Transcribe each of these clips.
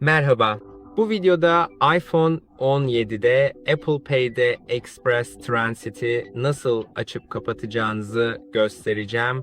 Merhaba. Bu videoda iPhone 17'de Apple Pay'de Express Transit'i nasıl açıp kapatacağınızı göstereceğim.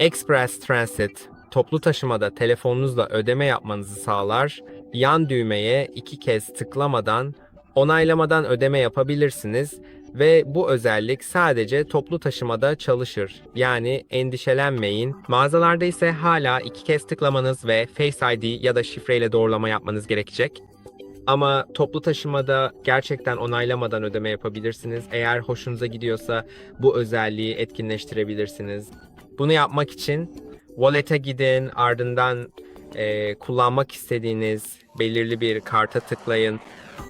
Express Transit toplu taşımada telefonunuzla ödeme yapmanızı sağlar. Yan düğmeye iki kez tıklamadan onaylamadan ödeme yapabilirsiniz ve bu özellik sadece toplu taşımada çalışır. Yani endişelenmeyin. Mağazalarda ise hala iki kez tıklamanız ve Face ID ya da şifreyle doğrulama yapmanız gerekecek. Ama toplu taşımada gerçekten onaylamadan ödeme yapabilirsiniz. Eğer hoşunuza gidiyorsa bu özelliği etkinleştirebilirsiniz. Bunu yapmak için Wallet'e gidin, ardından e, kullanmak istediğiniz belirli bir karta tıklayın.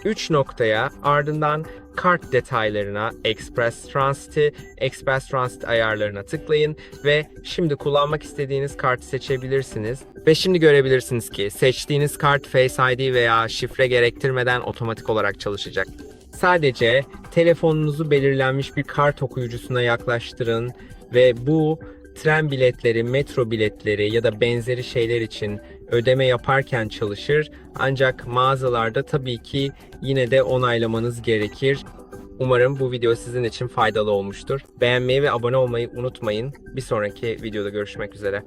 3 noktaya ardından kart detaylarına Express Transit'i, Express Transit ayarlarına tıklayın ve şimdi kullanmak istediğiniz kartı seçebilirsiniz. Ve şimdi görebilirsiniz ki seçtiğiniz kart Face ID veya şifre gerektirmeden otomatik olarak çalışacak. Sadece telefonunuzu belirlenmiş bir kart okuyucusuna yaklaştırın ve bu tren biletleri, metro biletleri ya da benzeri şeyler için ödeme yaparken çalışır. Ancak mağazalarda tabii ki yine de onaylamanız gerekir. Umarım bu video sizin için faydalı olmuştur. Beğenmeyi ve abone olmayı unutmayın. Bir sonraki videoda görüşmek üzere.